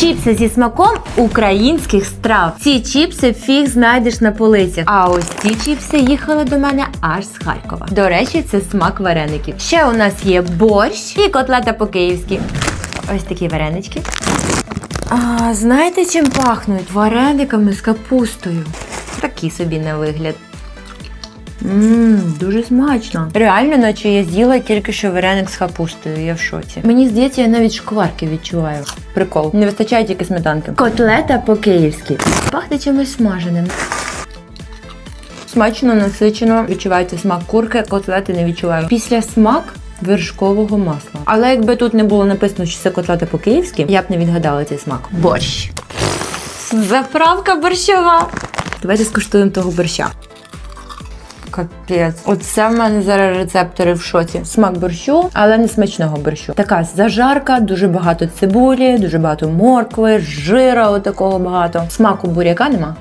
Чіпси зі смаком українських страв. Ці чіпси фіг знайдеш на полицях. А ось ці чіпси їхали до мене аж з Харкова. До речі, це смак вареників. Ще у нас є борщ і котлета по-київськи. Ось такі варенички. А знаєте, чим пахнуть? Варениками з капустою. Такі собі на вигляд. Ммм, дуже смачно. Реально, наче я з'їла тільки що вареник з капустою. Я в шоці. Мені здається, я навіть шкварки відчуваю. Прикол. Не вистачає тільки сметанки. Котлета по-київськи. Пахне чимось смаженим. Смачно, насичено. Відчувається смак курки, котлети не відчуваю. Після смак вершкового масла. Але якби тут не було написано, що це котлета по-київськи, я б не відгадала цей смак. Борщ. Заправка борщова. Давайте скуштуємо того борща. Капець. Оце в мене зараз рецептори в шоці. Смак борщу, але не смачного борщу. Така зажарка, дуже багато цибулі, дуже багато моркви, жира отакого багато. Смаку буряка нема.